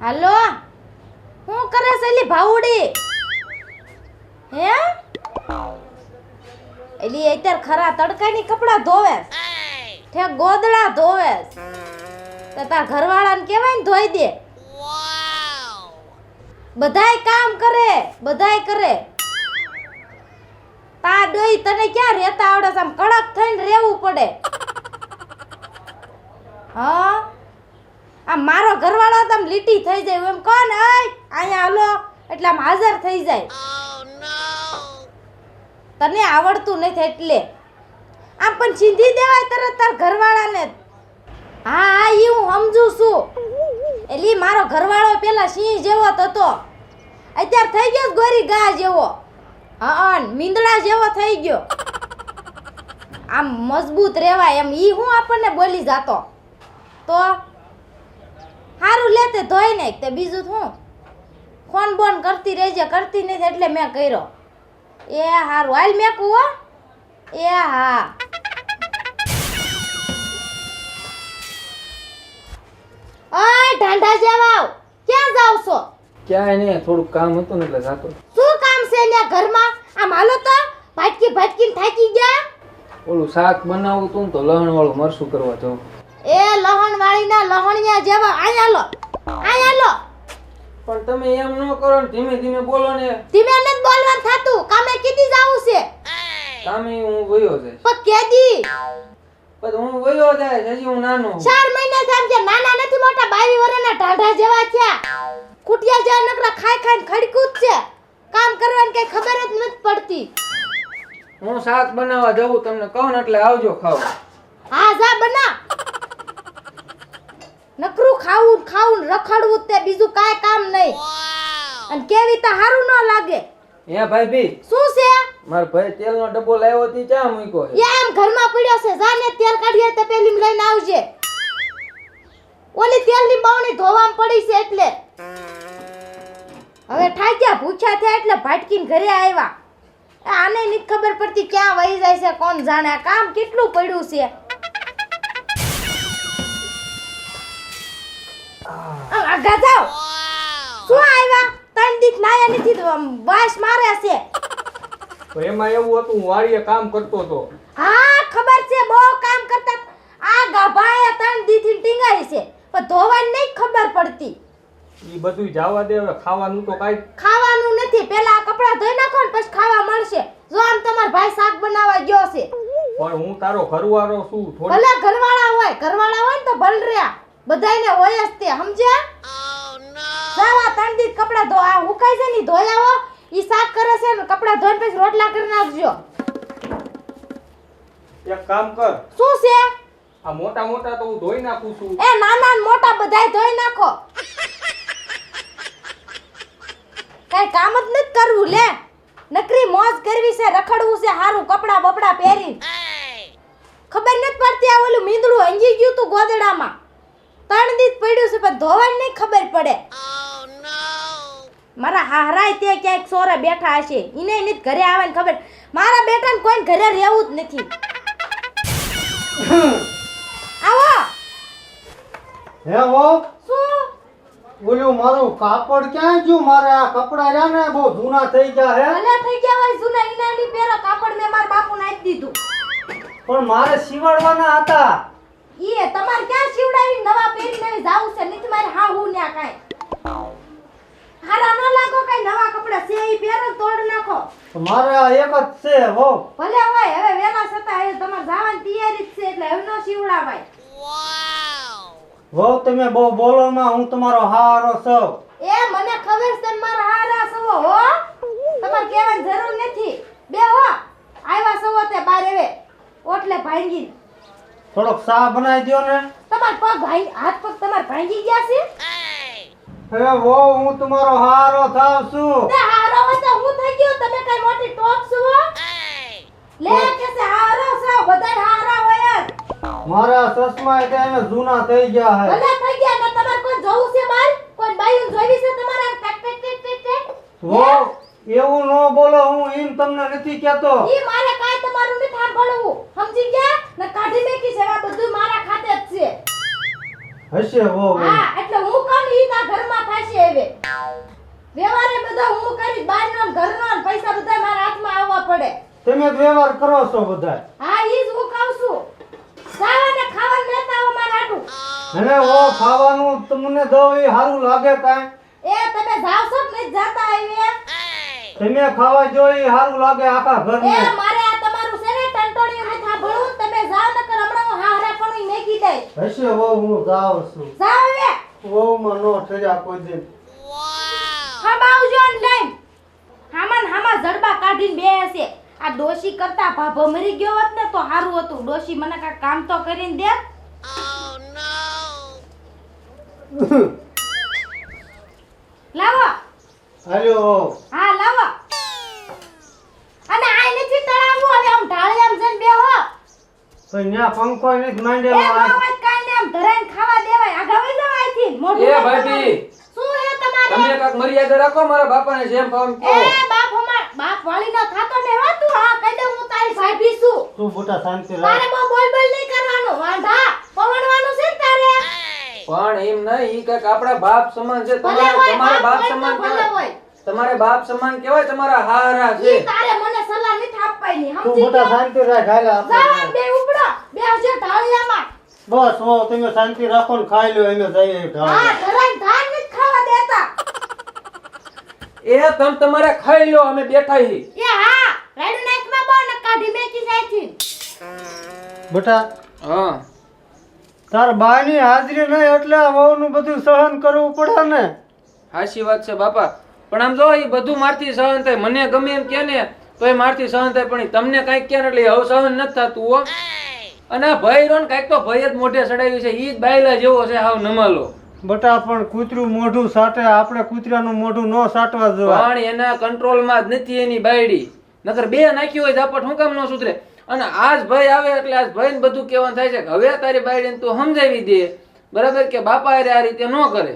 હાલો? હું કરે છે એલી ભાવડી? હે? એલી અત્યારે ખરા તડકાની કપડા ધોવે ઠે, ગોદડા ધોવે તો તાર ઘરવાળાને કહેવાય ને ધોઈ દે. બધાય કામ કરે, બધાય કરે. તા ડોઈ તને ક્યાં રહેતા આવડે છે? આમ કડક થઈને રહેવું પડે. હા? આ મારો ઘરવાળો તો લીટી થઈ જાય એમ કહો ને અહીંયા હાલો. એટલે આમ હાજર થઈ જાય. તને આવડતું નથી એટલે. આમ પણ છીંધી દેવાય તરત તાર ઘરવાળાને. હા હા એ હું સમજુ છું. એટલે મારો ઘરવાળો પેલા સિંહ જેવો હતો. અત્યારે થઈ ગયો ગોરી ગા જેવો. હા મીંદડા જેવો થઈ ગયો. આમ મજબૂત રહેવાય એમ. ઈ હું આપણને બોલી જાતો. તો લેતે ધોઈ નાખ તે બીજું શું? ફોન બોન કરતી રહેજે કરતી નથી એટલે મેં કર્યો. એ હારું. હાલ મેકું હો. એ હા. ઓય ઢાંઢા જેવાવ ક્યાં જાવ છો? ક્યાં નહીં થોડું કામ હતું ને એટલે જાતો. શું કામ છે ને ઘરમાં? આમ હાલો તો. ભાટકી ભાટકીને થાકી ગયા? ઓલું શાક બનાવું તું તો લહણ વાળું મરસું કરવા જાઉં. એ લહણ વાળી ના લહણિયા જેવા. અહીંયા લો આયા લો. પણ તમે એમ ન કરો ને ધીમે ધીમે બોલો ને. ધીમે ન બોલવા થાતું. કામે કીધી જાવું છે. કામે હું વયો છે પણ કેદી? પણ હું વયો જાય હજી હું નાનો. ચાર મહિના થાય છે નાના નથી મોટા બાવી વર્ષના ઢાંઢા જેવા થયા. કુટિયા જેવા નકરા ખાઈ ખાઈને ખડકું જ છે. કામ કરવાની કઈ ખબર જ નથી પડતી. હું શાક બનાવવા જવું તમને કહું ને એટલે આવજો ખાવ. હા જા બના નકરું ખાવું ને રખડવું તે બીજું કાંઈ કામ નહીં. અને કેવી તો હારું ન લાગે? હે ભાઈ ભી શું છે? માર ભાઈ તેલનો ડબ્બો લાવ્યો તી ચા મૂક્યો એ આમ ઘરમાં પડ્યો છે જા ને તેલ કાઢીએ તે પેલી લઈને આવજે. ઓલી તેલની બાવણી ધોવામાં પડી છે એટલે. હવે ઠાક્યા ભૂખ્યા થયા એટલે ભાટકીને ઘરે આવ્યા. એ આને નથી ખબર પડતી ક્યાં વહી જાય છે કોણ જાણે કામ કેટલું પડ્યું છે? આ શું આવ્યા? ત્રણ દીક નાયા નથી તો વાસ મારે છે. તો એમાં એવું હતું હું વાડીએ કામ કરતો હતો હા ખબર છે બહુ કામ કરતા. આ ગાભાએ ત્રણ દીથી ટીંગાઈ છે. પણ ધોવાની નહીં ખબર પડતી. એ બધું જવા દે હવે ખાવાનું તો કાઈ ખાવાનું નથી. પેલા કપડા ધોઈ નાખો ને પછી ખાવા મળશે. જો આમ તમારો ભાઈ શાક બનાવવા ગયો છે. પણ હું તારો ઘરવાળો છું થોડી ભલે ઘરવાળા હોય ઘરવાળા હોય ને તો ભલ રહ્યા. બધાયને હોય જ તે સમજ્યા? સાવા ત્રણ દી કપડા ધો આ હુકાઈ છે ને ધોઈ આવો ઈ સાફ કરે છે ને કપડા ધોઈને પછી રોટલા કરી નાખજો. એક કામ કર. શું છે? આ મોટા મોટા તો હું ધોઈ નાખું છું. એ નાના ને મોટા બધાય ધોઈ નાખો. કઈ કામ જ નથી કરવું લે. નકરી મોજ કરવી છે રખડવું છે હારું કપડા બપડા પહેરી ખબર નથી પડતી આ ઓલું મીંદડું હંગી ગયું તું ગોદડામાં. ત્રણ દીત પડ્યું છે પણ ધોવાની નહીં ખબર પડે. મારા હારાય તે ક્યાંક સોરે બેઠા હશે. એને નથી ઘરે આવવાની ખબર. મારા બેટાને કોઈ ઘરે રહેવું જ નથી. આવો. હે વો શું? ઓલું મારું કાપડ ક્યાં ગયું? મારે આ કપડા રહ્યા ને બહુ જૂના થઈ ગયા હે. ભલે થઈ ગયા હોય જૂના ઈનાની પહેરો કાપડ મેં મારા બાપુને આપી દીધું. પણ મારે સીવડવાના હતા. ઈ તમારે ક્યાં શિવડાવી નવા પહેરીને જાવું છે? નથી મારે હા હું ન્યા કાંઈ. હારા ન લાગો કાંઈ નવા કપડા છે ઈ પહેરો તોડ નાખો. મારે એક જ છે હો. ભલે હોય હવે વેલા છતાં હવે તમારે જવાની તૈયારી જ છે એટલે હવે ન વાવ હો તમે બહુ બોલો માં હું તમારો હારો છો. એ મને ખબર છે મારા હારા સવો હો. તમારે કહેવાની જરૂર નથી. બે હો આવ્યા સવો તે બાર હવે. ઓટલે ભાંગી થોડોક સા બનાવી દ્યો ને. તમાર પગ ભાઈ હાથ પગ તમાર ભાંગી ગયા છે? હે વો હું તમારો હારો થાવ છું. તે હારો હોય તો હું થઈ ગયો. તમે કઈ મોટી ટોપ છો લે કે છે હારો છો બધા હારા હોય મારા ચશ્મા એટલે એમે જૂના થઈ ગયા હે. ભલે થઈ ગયા ને તમારે કોઈ જોવું છે બાર કોઈ બાયું જોવી છે તમારે? ટેક ટેક ટેક ટેક વો એવું ન બોલો હું એમ તમને નથી કહેતો. ઈ મારે તમારું નથી સાંભળવું સમજી ગયા? ને કાઢી મેકી છે. આ બધું મારા ખાતે જ છે. હશે વો હા એટલે હું કામ ઈ ના ઘરમાં હવે. વ્યવહારે બધા હું કરી બહારનો ને ઘરનો ને પૈસા બધા મારા હાથમાં આવવા પડે. તમે વ્યવહાર કરો છો બધા. હા ઈ જ હું કહું છું. ખાવાને ખાવા લેતા હો મારા હાટું. અરે ઓ ખાવાનું તમને દઉં એ સારું લાગે કાંઈ? એ તમે જાવ છો ને જાતા આવે તમે ખાવા જોઈ સારું લાગે આખા એ ઘરને મારે આ તમારું છે ને ટંટોળિયું નથી સાંભળવું તમે જાવ નકર હમણાં હું હારે હશે વહુ હું જાઉં છું. જાવ હવે. વહુમાં નો ઠર્યા કોઈ દિન. હા બાવજો ને લઈને હામાં ને જડબા કાઢીને બે હશે. આ ડોશી કરતા ભાભો મરી ગયો હોત ને તો સારું હતું. ડોશી મને કા કામ તો કરીને દે. લાવો. હાલ્યો. હા લાવો અને આ નથી તળાવવું હવે આમ ઢાળી આમ જઈને બેહો તો પંખો નથી એ માંડેલો આ. કાંઈ ને આમ ધરાઈને ખાવા દેવાય. આગા વઈ જવાયથી મોઢું એ ભાભી. શું હે તમારે? તમે કાક મર્યાદા રાખો મારા બાપાને જેમ ફોન એમ એ બાપ અમાર બાપ વાળીનો થાતો ને હો તું. હા કહી દે હું તારી ભાભી છું. તું બોટા શાંતિ રાખ તારે બો બોલ બોલ નહીં કરવાનું. વાંધા. પવનવાનું છે તારે? પણ એમ નહીં ઈ કાંઈક આપણા બાપ સમાન છે. તમારા તમારે બાપ સમાન કહેવાય. હોય. તમારે બાપ સમાન કહેવાય તમારા હારા છે. તારે મને સલાહ નથી આપવાની સમજી તું ગયો? શાંતિ રાખ હાલા આપણે બે ઉપડો બે હજે ઢાળિયામાં બસ હો તમે શાંતિ રાખો ને ખાઈ લો એને જઈએ હા ઢાળે ધાન નથી ખાવા દેતા. એ તમ તમારે ખાઈ લો અમે બેઠા હી. એ હા રાડુ નાખમાં બો ન કાઢી મેકી જાયથી બટા હા. તાર બાની હાજરી નહીં એટલે આ વહુનું બધું સહન કરવું પડે ને. હાસી વાત છે બાપા. પણ આમ જો એ બધું મારથી સહન થાય. મને ગમે એમ કે ને તો એ મારથી સહન થાય પણ તમને કાંઈક કે ને એટલે હવે સહન નથી થતું હો. અને ભાઈ રોન કાંઈક તો ભય જ મોઢે ચડાવ્યું છે. ઈ જ બાયલા જેવો છે હાવ નમાલો. બટા પણ કૂતરું મોઢું સાટે આપણે કૂતરાનું મોઢું ન સાટવા જોવા. પણ એના કંટ્રોલમાં જ નથી એની બાયડી. નકર બે નાખી હોય ઝાપટ હું કામ ન સુધરે. અને આજ ભાઈ આવે એટલે આજ ભાઈ ને બધું કહેવાનું થાય છે કે હવે તારી બાયડીને તું સમજાવી દે. બરાબર કે બાપા અરે આ રીતે ન કરે.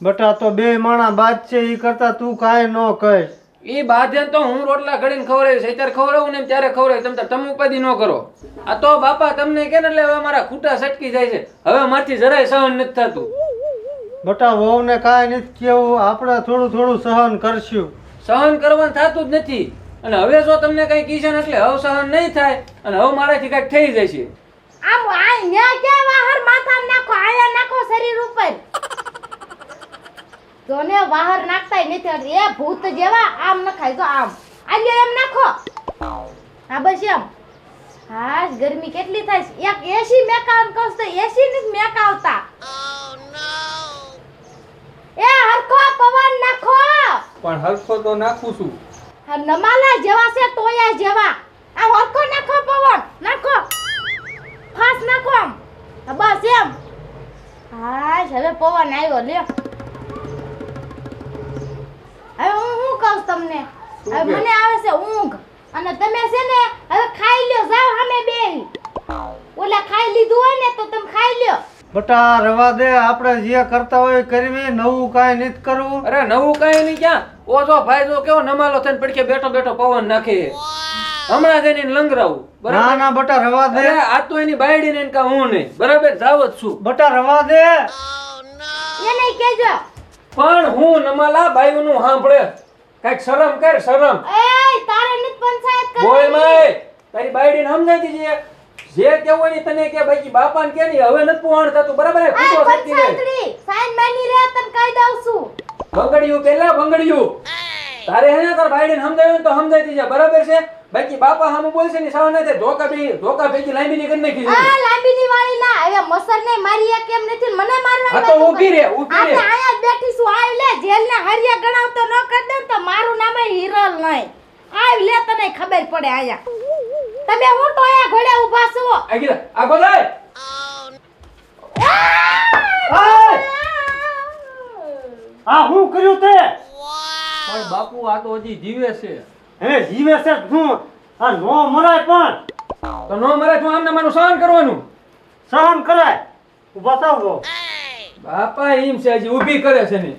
બટા તો બે માણા બાદ છે એ કરતા તું કાંઈ ન કહીશ. એ બાધે તો હું રોટલા ઘડીને ખવડાવીશ. અત્યારે ખવડાવું ને એમ ત્યારે ખવડાવીશ. તમે તમે ઉપાધિ ન કરો. આ તો બાપા તમને કે એટલે હવે મારા ખૂટા સટકી જાય છે. હવે મારથી જરાય સહન નથી થતું. બટા વહુને કાંઈ નથી કેવું આપણે થોડું થોડું સહન કરશું. સહન કરવાનું થતું જ નથી. અને હવે જો તમને કઈ કીશન એટલે હવે સહન નહીં થાય. અને હવે મારાથી કંઈક થઈ જશે. આમ આ ન્યા ક્યાં વાહર માથામાં નાખો આયા નાખો શરીર ઉપર જોને વાહર એ ભૂત જેવા આમ નખાય તો આમ. આજે એમ નાખો. હા બસ એમ. હા ગરમી કેટલી થાય છે. એક એસી મેકાવન કહું તો એસી નથી મેકાવતા એ હરખો પવન નાખો. પણ હરખો તો નાખું છું. હા નમાલા જેવા છે તોયા જેવા. આ હરખો નાખો પવન. નાખો. ફાસ નાખો આમ. બસ એમ. હા હવે પવન આવ્યો લ્યો. હવે હું શું કહું તમને? હવે મને આવે છે ઊંઘ. અને તમે છે ને હવે ખાઈ લ્યો જાવ અમે બે ઓલા ખાઈ લીધું હોય ને તો તમે ખાઈ લ્યો. બટા રવા દે આપણે જે કરતા હોય કરવી નવું કાંઈ નથી કરવું. અરે નવું કાંઈ નહીં ક્યાં? ઓછો ભાઈ જો કેવો? નમાલો થઈને પડખે બેઠો બેઠો પવન નાખે. હમણાં જઈને લંગરાવું ના ના બટા રવા દે. આ તો એની બાયડી ને કા હું નહીં. બરાબર? જાવ જ છું. બટા રવા દે. એને કહેજો. પણ હું નમાલા બાયું નું સાંભળે. કંઈક શરમ કર શરમ. એ તારે નથી પંચાયત બોલ માય તારી બાયડીને સમજાવી દીજે જે. કેવું હોય તને કે બાકી બાપાને કે નહીં હવે નથી પુહાણ થતું બરાબર? હે? આ ખોટો સચ્ચી સાઈન માની રે તને કહી દઉં છું. ભંગડિયું પેલા ભંગડિયું? તારે હે ને તાર સમજાવ્યું ને તો સમજાય દીજે બરાબર છે? બાકી બાપા સામે બોલશે ને સાવ નથી ધોકા ભેગી ધોકા ભેગી લાંબી ની કરી નાખી છે. લાંબી ની વાળી ના હવે મસર ને મારી એક એમ નથી મને મારવા હા તો ઊભી રે, ઊભી રે. આયા બેઠી છું આવ લે જેલ ને હરિયા ગણાવતો ન કર દે તો મારું નામ હિરલ નહીં આવ લે તને ખબર પડે આયા તમે હું ટોયા ઘોડે ઊભા છો આ કીધા, આ ગોદાય. આય! આ હું કર્યું તે પણ બાપુ આ તો હજી જીવે છે હે જીવે છે શું આ નો મરાય પણ. તો નો મરાય તું આમને મારું સહન કરવાનું. સહન કરાય. બતાવો બાપા એમ છે હજી ઊભી કરે છે ને.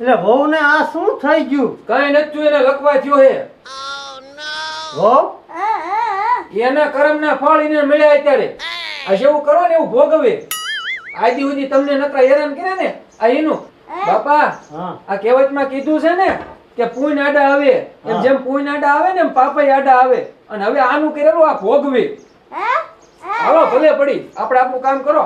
એટલે વહુને આ શું થઈ ગયું? કઈ નથી એને લખવા થયો હે. વહુ. એના કર્મના ફળ એને મળ્યા અત્યારે. આ જેવું કરો ને એવું ભોગવે. આજી સુધી તમને નકરા હેરાન કર્યા ને? આ એનું બાપા હા. આ કહેવતમાં કીધું છે ને કે પૂન આડા આવે. એમ જેમ પૂન આડા આવે ને એમ પાપે આડા આવે. અને હવે આનું કરેલું આ ભોગવી. હાલો ભલે પડી. આપણે આપણું કામ કરો.